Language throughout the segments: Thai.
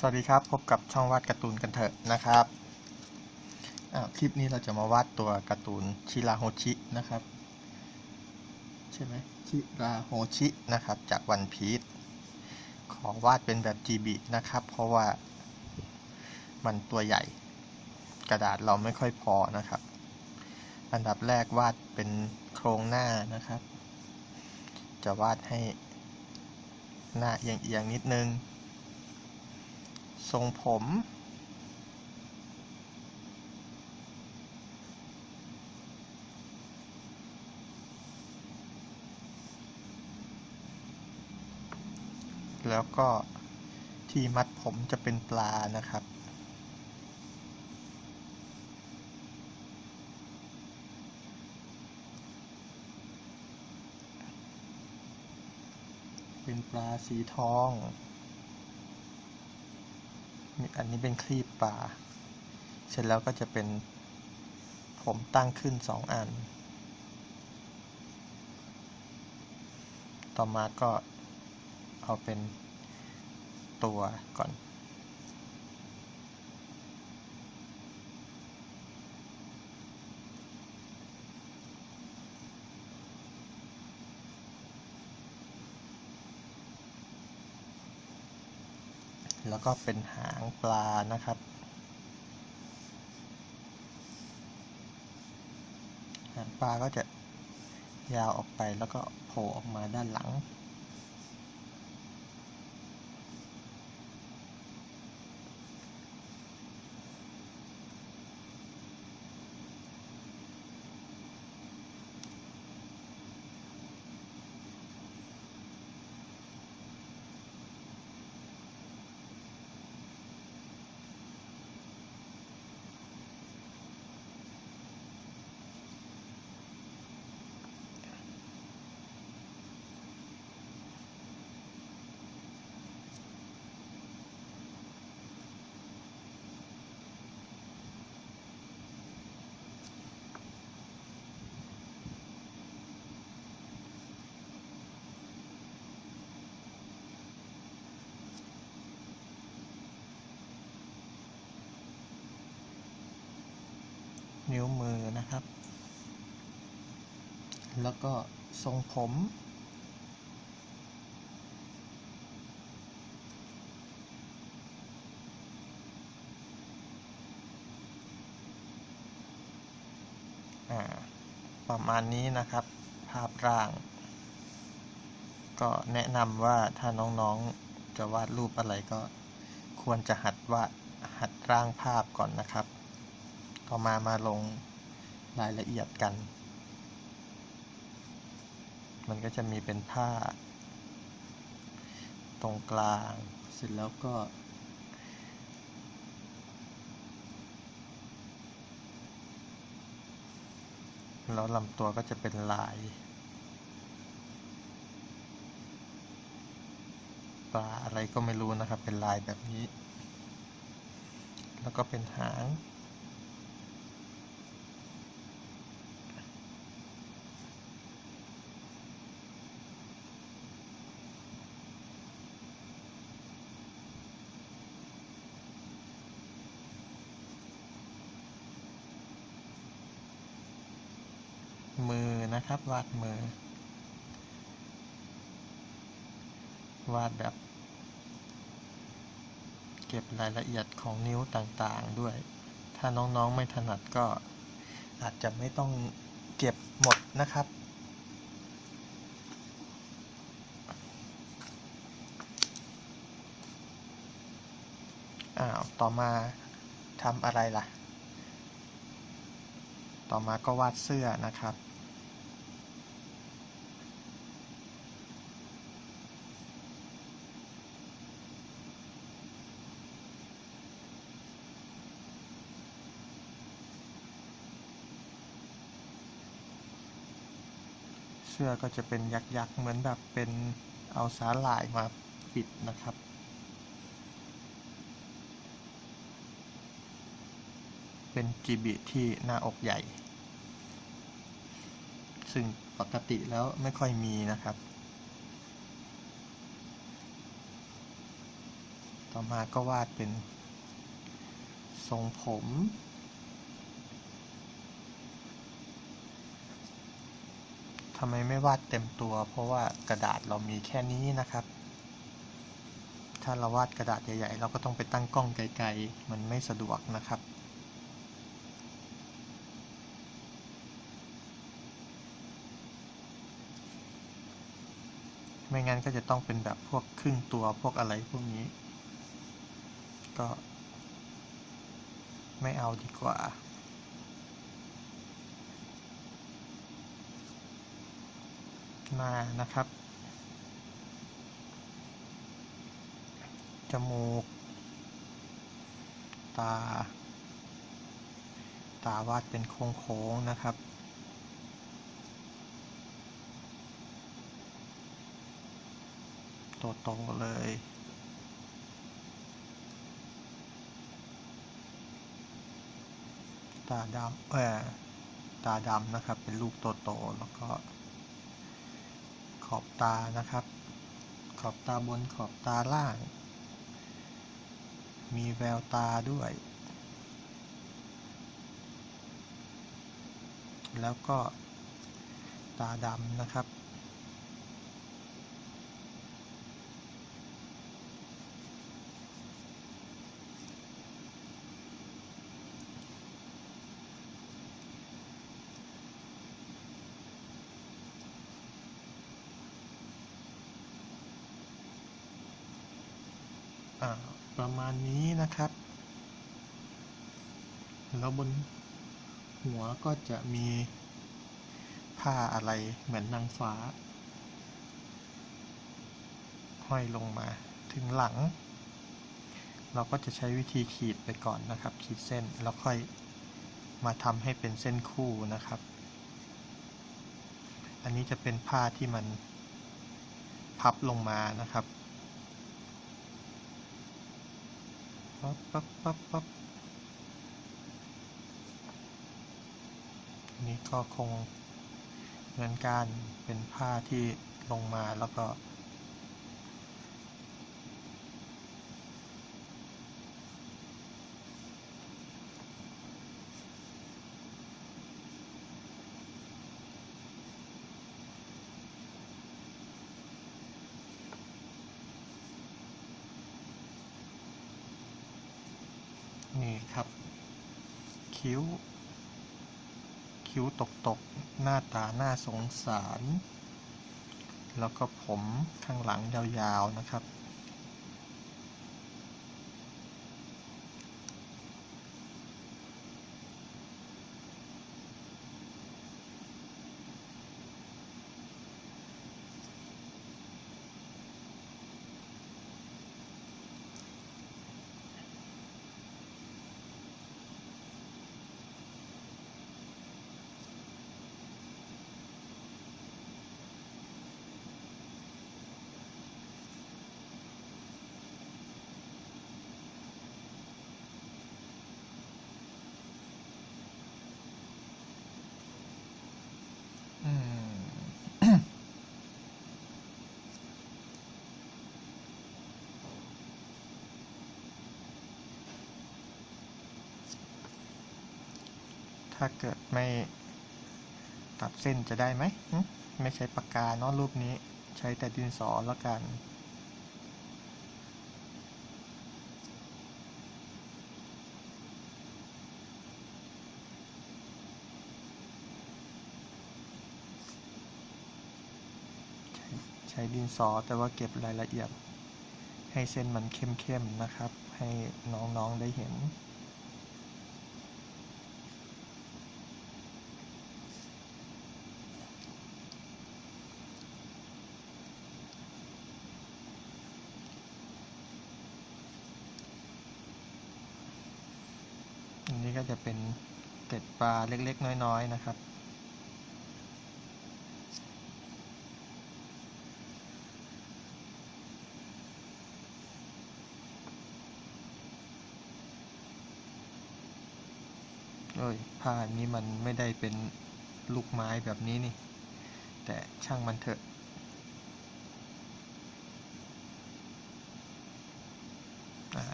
สวัสดีครับ พบกับช่องวาดการ์ตูนกันเถอะนะครับ คลิปนี้เราจะมาวาดตัวการ์ตูนชิราโฮชินะครับ ใช่ไหมชิราโฮชินะครับ จากวันพีชขอวาดเป็นแบบ GB นะครับ เพราะว่ามันตัวใหญ่ กระดาษเราไม่ค่อยพอนะครับ อันดับแรกวาดเป็นโครงหน้านะครับ จะวาดให้หน้าเอียงๆนิดนึง ทรงผม แล้วก็ที่มัดผมจะเป็นปลานะครับ เป็นปลาสีทอง อันนี้เป็นคลีบปลาเสร็จแล้วก็จะเป็นผมตั้งขึ้นสองอัน ต่อมาก็เอาเป็นตัวก่อน แล้วก็เป็นหางปลานะครับ หางปลาก็จะยาวออกไปแล้วก็โผล่ออกมาด้านหลัง นิ้วมือนะครับ แล้วก็ทรงผม ประมาณนี้นะครับ ภาพร่าง ก็แนะนำว่าถ้าน้องๆจะวาดรูปอะไรก็ควรจะหัดวาดหัดร่างภาพก่อนนะครับ ต่อมามาลงรายละเอียดกัน มันก็จะมีเป็นผ้า ตรงกลาง เสร็จแล้วก็แล้วลำตัวก็จะเป็นลายปลาอะไรก็ไม่รู้นะครับ เป็นลายแบบนี้ แล้วก็เป็นหาง มือนะครับ วาดมือ วาดแบบ เก็บรายละเอียดของนิ้วต่างๆด้วย ถ้าน้องๆไม่ถนัดก็อาจจะไม่ต้องเก็บหมดนะครับอ้าวต่อมาทำอะไรล่ะ ต่อมาก็วาดเสื้อนะครับ เสื้อก็จะเป็นยักษ์ๆ เหมือนแบบเป็นเอาสาหร่ายมาปิดนะครับ เป็น จีบิที่หน้าอกใหญ่ ซึ่งปกติแล้วไม่ค่อยมีนะครับ ต่อมาก็วาดเป็นทรงผม ทำไมไม่วาดเต็มตัว เพราะว่ากระดาษเรามีแค่นี้นะครับ ถ้าเราวาดกระดาษใหญ่ๆ เราก็ต้องไปตั้งกล้องไกลๆ มันไม่สะดวกนะครับ ไม่งั้นก็จะต้องเป็นแบบพวกครึ่งตัวพวกอะไรพวกนี้ ก็ ไม่เอาดีกว่า มานะครับ จมูก ตา ตาวาดเป็นโค้งๆนะครับ โตๆเลย ตาดำเออตาดำนะครับ เป็นลูกโตๆแล้วก็ ขอบตานะครับ ขอบตาบนขอบตาล่าง มีแววตาด้วย แล้วก็ตาดำนะครับ ประมาณนี้นะครับ แล้วบนหัวก็จะมีผ้าอะไรเหมือนนางฟ้า ห้อยลงมาถึงหลัง เราก็จะใช้วิธีขีดไปก่อนนะครับ ขีดเส้นแล้วค่อยมาทำให้เป็นเส้นคู่นะครับ อันนี้จะเป็นผ้าที่มันพับลงมานะครับ ปั๊บปั๊บปั๊บปั๊บนนี้ก็คงเหมือนกันเป็นผ้าที่ลงมาแล้วก็ ครับ คิ้ว คิ้วตกตกหน้าตาหน้าสงสาร แล้วก็ผมข้างหลังยาวๆนะครับ ถ้าเกิดไม่ตัดเส้นจะได้ไหม ไม่ใช้ปากกาเนาะรูปนี้ใช้แต่ดินสอแล้วกัน ใช้ดินสอแต่ว่าเก็บรายละเอียด ให้เส้นมันเข้มๆนะครับ ให้น้องๆได้เห็น จะเป็นเกล็ดปลาเล็กๆ น้อย ๆ นะครับเอ้ยผ้านี้มันไม่ได้เป็นลูกไม้แบบนี้นี่ แต่ช่างมันเถอะ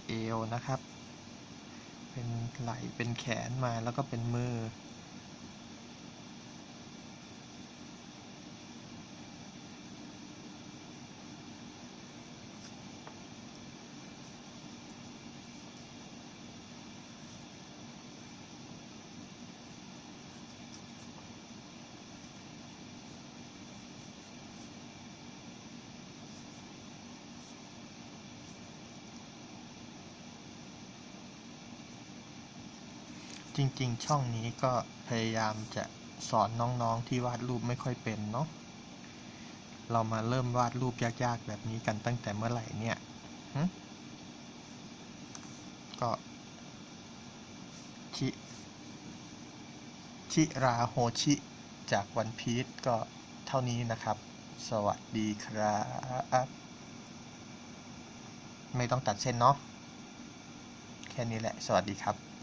เอวนะครับ เป็นไหล่เป็นแขนมาแล้วก็เป็นมือ จริงๆ ช่องนี้ก็พยายามจะสอนน้องๆที่วาดรูปไม่ค่อยเป็นเนาะ เรามาเริ่มวาดรูปยากๆ แบบนี้กันตั้งแต่เมื่อไหร่เนี่ยก็ชิชิราโฮชิจากวันพีชก็เท่านี้นะครับ สวัสดีครับ ไม่ต้องตัดเส้นเนาะ แค่นี้แหละ สวัสดีครับ